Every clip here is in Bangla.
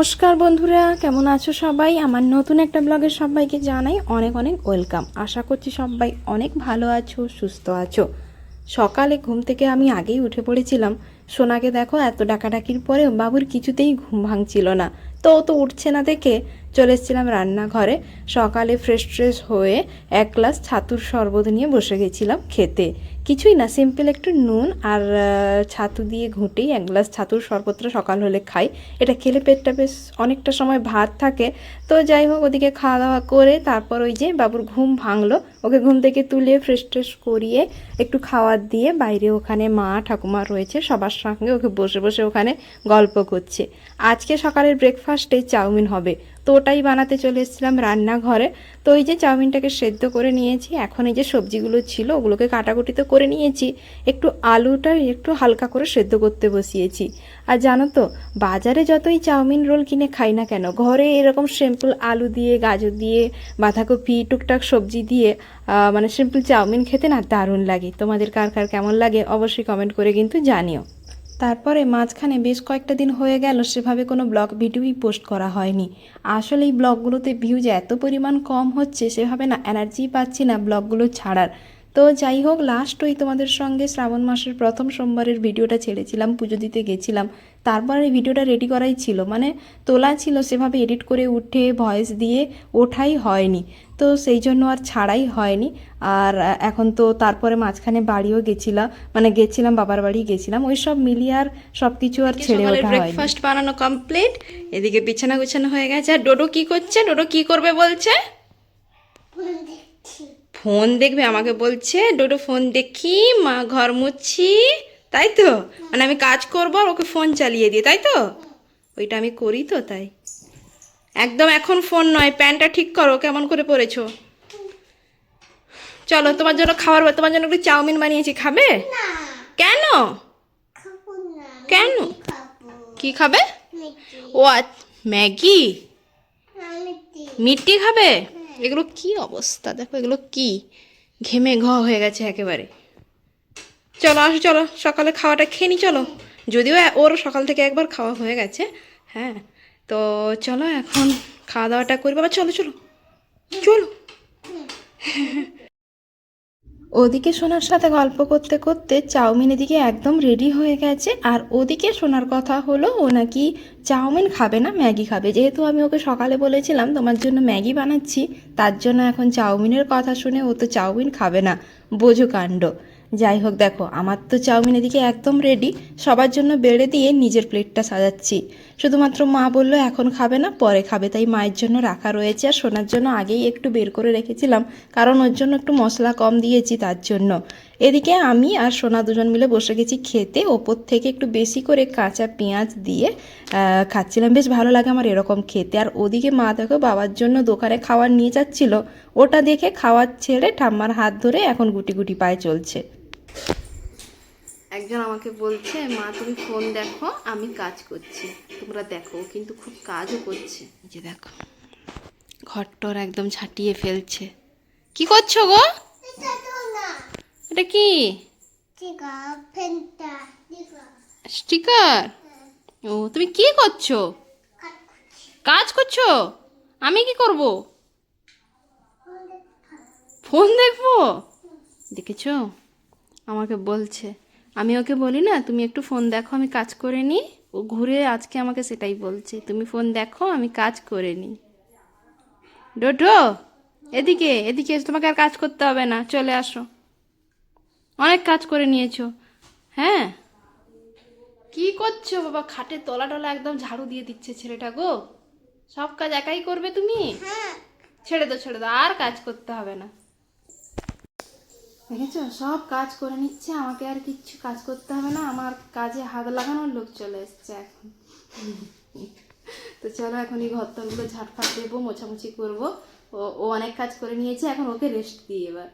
নমস্কার বন্ধুরা, কেমন আছো সবাই? আমার নতুন একটা ব্লগে সবাইকে জানাই অনেক অনেক ওয়েলকাম। আশা করছি সবাই অনেক ভালো আছো, সুস্থ আছো। সকালে ঘুম থেকে আমি আগেই উঠে পড়েছিলাম। সোনাকে দেখো, এত ডাকাডাকির পরে বাবুর কিছুতেই ঘুম ভাঙছিল না। তো তো উঠছে না দেখে। চলে এসেছিলাম রান্নাঘরে। সকালে ফ্রেশ ট্রেশ হয়ে এক গ্লাস ছাতুর শরবত নিয়ে বসে গেছিলাম খেতে। কিছুই না সিম্পল একটু নুন আর ছাতু দিয়ে ঘুঁটেই এক গ্লাস ছাতুর শরবতটা সকাল হলে খাই। এটা খেলে পেটটা বেশ অনেকটা সময় ভাত থাকে। তো যাই হোক, ওদিকে খাওয়া দাওয়া করে তারপর ওই যে বাবুর ঘুম ভাঙলো। ওকে ঘুম থেকে তুলে ফ্রেশ ট্রেশ করিয়ে একটু খাওয়ার দিয়ে বাইরে ওখানে মা, ঠাকুমা রয়েছে, সবার সঙ্গে ওকে বসে বসে ওখানে গল্প করছে। আজকে সকালের ব্রেকফাস্টে চাউমিন হবে। তো ওটাই বানাতে চলে এসেছিলাম রান্নাঘরে। তো ওই যে চাউমিনটাকে সেদ্ধ করে নিয়েছি, এখন এই যে সবজিগুলো ছিল ওগুলোকে কাটাকুটি তো করে নিয়েছি। একটু আলুটা একটু হালকা করে সেদ্ধ করতে বসিয়েছি। আর জানো তো, বাজারে যতই চাউমিন রোল কিনে খাই না কেন, ঘরে এরকম সিম্পল আলু দিয়ে, গাজর দিয়ে, বাঁধাকপি, টুকটাক সবজি দিয়ে মানে সিম্পল চাউমিন খেতে না দারুণ লাগে। তোমাদের কার কার কেমন লাগে অবশ্যই কমেন্ট করে কিন্তু জানিও। তারপরে মাঝখানে বেশ কয়েকটা দিন হয়ে গেল সেভাবে কোনো ব্লগ ভিডিওই পোস্ট করা হয়নি। আসলে এই ব্লগগুলোতে ভিউজ এত পরিমাণ কম হচ্ছে সেভাবে না এনার্জি পাচ্ছি না ব্লগগুলো ছাড়ার। তো যাই হোক লাস্ট ওই তোমাদের সঙ্গে শ্রাবণ মাসের প্রথম সোমবারের ভিডিওটা ছেড়েছিলাম পুজো দিতে গেছিলাম। তারপর এই ভিডিওটা রেডি করাই ছিল মানে তোলা ছিল সেভাবে এডিট করে উঠে ভয়েস দিয়ে ওঠাই হয়নি। তো সেই জন্য আর ছাড়াই হয়নি। আর এখন তো তারপরে মাঝখানে বাড়িও গেছিলাম মানে গেছিলাম বাবার বাড়ি গেছিলাম ওই সব মিলিয়ে আর সব কিছু আর ছেড়ে ওঠা হয়নি। ব্রেকফাস্ট বানানো কমপ্লিট এদিকে বিছানা গুছানো হয়ে গেছে। আর ডোডো কি করছে? ডোডো কি করবে বলছে। ফোন দেখবে আমাকে বলছে ডোডো ফোন দেখি মা ঘর মুছি। তাই তো? মানে আমি কাজ করব আর ওকে ফোন চালিয়ে দিই তাই তো? ওইটা আমি করি তো তাই। একদম এখন ফোন নয় প্যান্টটা ঠিক করো কেমন করে পরেছো? চলো তোমার জন্য খাবার তোমার জন্য একটু চাউমিন বানিয়েছি খাবে? কেন? কেন? কি খাবে? ও ম্যাগি? মিষ্টি খাবে? এগুলো কি অবস্থা? দেখো এগুলো কি? ঘেমে ঘ হয়ে গেছে একেবারে। চলো আসো, চলো। সকালে খাওয়াটা খেয়ে নি, চলো। যদিও ওর সকাল থেকে একবার খাওয়া হয়ে গেছে হ্যাঁ। তো চলো এখন খাওয়া দাওয়াটা করি। বাবা, চলো চলো। চলো। ওদিকে সোনার সাথে গল্প করতে করতে চাউমিন এদিকে একদম রেডি হয়ে গেছে। আর ওদিকে সোনার কথা হলো, ও নাকি চাউমিন খাবে না, ম্যাগি খাবে। যেহেতু আমি ওকে সকালে বলেছিলাম, তোমার জন্য ম্যাগি বানাচ্ছি, তার জন্য এখন চাউমিনের কথা শুনে ও তো চাউমিন খাবে না। বোঝো কাণ্ড। যাই হোক, দেখো, আমার তো চাউমিন এদিকে একদম রেডি সবার জন্য বেড়ে দিয়ে নিজের প্লেটটা সাজাচ্ছি। শুধুমাত্র মা বলল, এখন খাবে না, পরে খাবে। তাই মায়ের জন্য রাখা রয়েছে। আর সোনার জন্য আগেই একটু বের করে রেখেছিলাম, কারণ ওর জন্য একটু মশলা কম দিয়েছি তার জন্য। এদিকে আমি আর সোনা দুজন মিলে বসে গেছি খেতে। ওপর থেকে একটু বেশি করে কাঁচা পেঁয়াজ দিয়ে খাচ্ছিলাম। বেশ ভালো লাগে আমার এরকম খেতে। আর ওদিকে মা দেখো, বাবার জন্য দোকানে খাওয়ার নিয়ে যাচ্ছিল। ওটা দেখে খাওয়ার ছেড়ে ঠাম্মার হাত ধরে এখন গুটি গুটি পায়ে চলছে। একজন আমাকে বলছে, মা, তুমি ফোন দেখো, আমি কাজ করছি। তোমরা দেখো কিন্তু খুব কাজও করছে। যে দেখো, ঘরটর একদম ঝাঁটিয়ে ফেলছে। কি করছ গো? এটা কি? স্টিকার? ও, তুমি কি করছ? কাজ করছ? আমি কি করব? ফোন দেখব? দেখেছ? আমাকে বলছে আমি ওকে বলি না তুমি একটু ফোন দেখো আমি কাজ করে নিই। ও ঘুরে আজকে আমাকে সেটাই বলছে তুমি ফোন দেখো আমি কাজ করে নিই। ডোডো এদিকে এদিকে তোমাকে আর কাজ করতে হবে না চলে আসো। অনেক কাজ করে নিয়েছো হ্যাঁ? কি করছ বাবা খাটে তলা টলা একদম ঝাড়ু দিয়ে দিচ্ছে ছেলেটা গো। সব কাজ একাই করবে তুমি? ছেড়ে দাও ছেড়ে দাও আর কাজ করতে হবে না। দেখেছ? সব কাজ করে নিচ্ছে, আমাকে আর কিচ্ছু কাজ করতে হবে না, আমার কাজে হাত লাগানোর লোক চলে এসছে এখন। তো চলো এখন এই ঘরটাগুলো ঝাটফাট দেবো, মোছামুছি করব। ও ও অনেক কাজ করে নিয়েছে, এখন ওকে রেস্ট দিই এবার।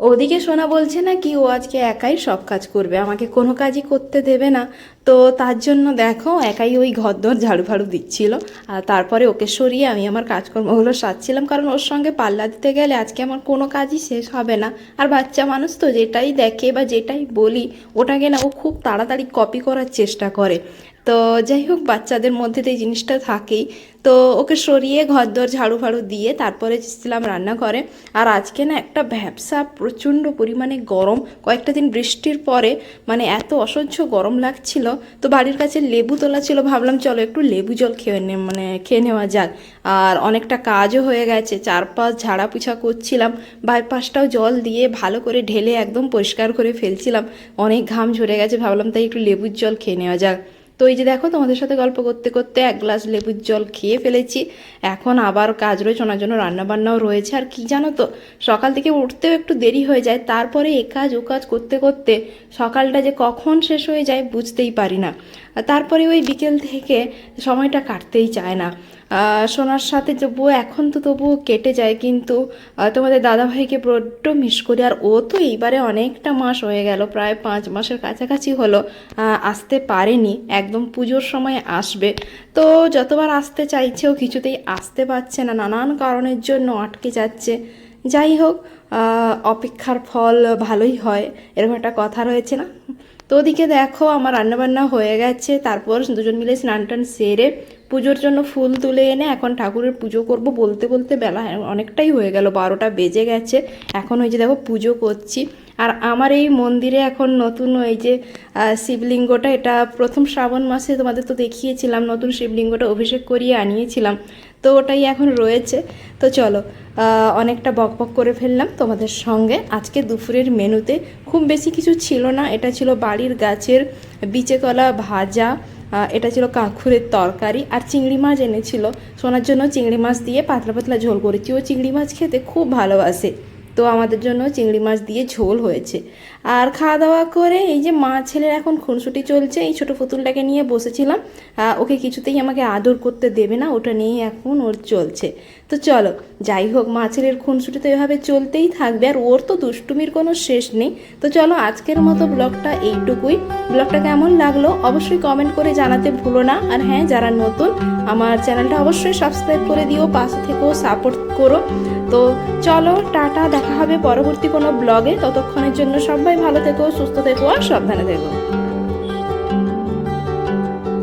ওদিকে সোনা বলছে না কি ও আজকে একাই সব কাজ করবে, আমাকে কোনো কাজই করতে দেবে না। তো তার জন্য দেখো, একাই ওই ঘর দর ঝাড়ু ফাড়ু দিচ্ছিল। আর তারপরে ওকে সরিয়ে আমি আমার কাজকর্মগুলো সারছিলাম, কারণ ওর সঙ্গে পাল্লা দিতে গেলে আজকে আমার কোনো কাজই শেষ হবে না। আর বাচ্চা মানুষ তো যেটাই দেখে বা যেটাই বলি, ওটাকে না ও খুব তাড়াতাড়ি কপি করার চেষ্টা করে। তো যাই হোক, বাচ্চাদের মধ্যে তো এই জিনিসটা থাকেই। তো ওকে সরিয়ে ঘর দর ঝাড়ু ফাড়ু দিয়ে তারপরে এসেছিলাম রান্নাঘরে। আর আজকে না একটা ভ্যাবসা প্রচণ্ড পরিমাণে গরম। কয়েকটা দিন বৃষ্টির পরে মানে এত অসহ্য গরম লাগছিল। তো বাড়ির কাছে লেবু তোলা ছিল, ভাবলাম চলো একটু লেবু জল খেয়ে নে মানে খেয়ে নেওয়া যাক। আর অনেকটা কাজও হয়ে গেছে, চারপাশ ঝাড়া পুছা করছিলাম। বাইপাসটাও জল দিয়ে ভালো করে ঢেলে একদম পরিষ্কার করে ফেলছিলাম। অনেক ঘাম ঝরে গেছে, ভাবলাম তাই একটু লেবুর জল খেয়ে নেওয়া যাক। তো এই যে দেখো, তোমাদের সাথে গল্প করতে করতে এক গ্লাস লেবুর জল খেয়ে ফেলেছি। এখন আবার কাজ রয়েছে, ওনার জন্য রান্নাবান্নাও রয়েছে। আর কি জানো তো, সকাল থেকে উঠতেও একটু দেরি হয়ে যায়, তারপরে এ কাজ ও কাজ করতে করতে সকালটা যে কখন শেষ হয়ে যায় বুঝতেই পারি না। তারপরে ওই বিকেল থেকে সময়টা কাটতেই চায় না। সোনার সাথে তবুও এখন তো তবুও কেটে যায়, কিন্তু তোমাদের দাদাভাইকে বড্ড মিস করি। আর ও তো এইবারে অনেকটা মাস হয়ে গেল, প্রায় পাঁচ মাসের কাছাকাছি হলো আসতে পারেনি, একদম পুজোর সময় আসবে। তো যতবার আসতে চাইছেও কিছুতেই আসতে পারছে না, নানান কারণের জন্য আটকে যাচ্ছে। যাই হোক অপেক্ষার ফল ভালোই হয়, এরকম একটা কথা রয়েছে না? তো ওদিকে দেখো, আমার রান্নাবান্না হয়ে গেছে, তারপর দুজন মিলে স্নান টান সেরে পুজোর জন্য ফুল তুলে এনে এখন ঠাকুরের পুজো করব বলতে বলতে বেলা অনেকটাই হয়ে গেল, বারোটা বেজে গেছে। এখন ওই যে দেখো পুজো করছি। আর আমার এই মন্দিরে এখন নতুন ওই যে শিবলিঙ্গটা, এটা প্রথম শ্রাবণ মাসে তোমাদের তো দেখিয়েছিলাম, নতুন শিবলিঙ্গটা অভিষেক করিয়ে আনিয়েছিলাম। তো ওটাই এখন রয়েছে। তো চলো অনেকটা বক বক করে ফেললাম তোমাদের সঙ্গে। আজকে দুপুরের মেনুতে খুব বেশি কিছু ছিল না, এটা ছিল বাড়ির গাছের বিচে কলা ভাজা এটা ছিল কাঁকুরের তরকারি আর চিংড়ি মাছ এনেছিল। সোনার জন্য চিংড়ি মাছ দিয়ে পাতলা পাতলা ঝোল করেছি। ও চিংড়ি মাছ খেতে খুব ভালোবাসে। তো আমাদের জন্য চিংড়ি মাছ দিয়ে ঝোল হয়েছে। আর খাওয়া দাওয়া করে এই যে মা ছেলের এখন খুনসুটি চলছে, এই ছোটো পুতুলটাকে নিয়ে বসেছিলাম। ওকে কিছুতেই আমাকে আদর করতে দেবে না, ওটা নিয়েই এখন ওর চলছে। তো চলো, যাই হোক, মা ছেলের খুনসুটি তো এভাবে চলতেই থাকবে, আর ওর তো দুষ্টুমির কোনো শেষ নেই। তো চলো, আজকের মতো ব্লগটা এইটুকুই। ব্লগটা কেমন লাগল অবশ্যই কমেন্ট করে জানাতে ভুলো না। আর হ্যাঁ যারা নতুন, আমার চ্যানেলটা অবশ্যই সাবস্ক্রাইব করে দিও, পাশে থেকেও সাপোর্ট করো। তো চলো, টাটা, দেখা হবে পরবর্তী কোনো ব্লগে। ততক্ষণের জন্য সবাই ভালো থেকো সুস্থ থেকো আর সাবধানে থেকো।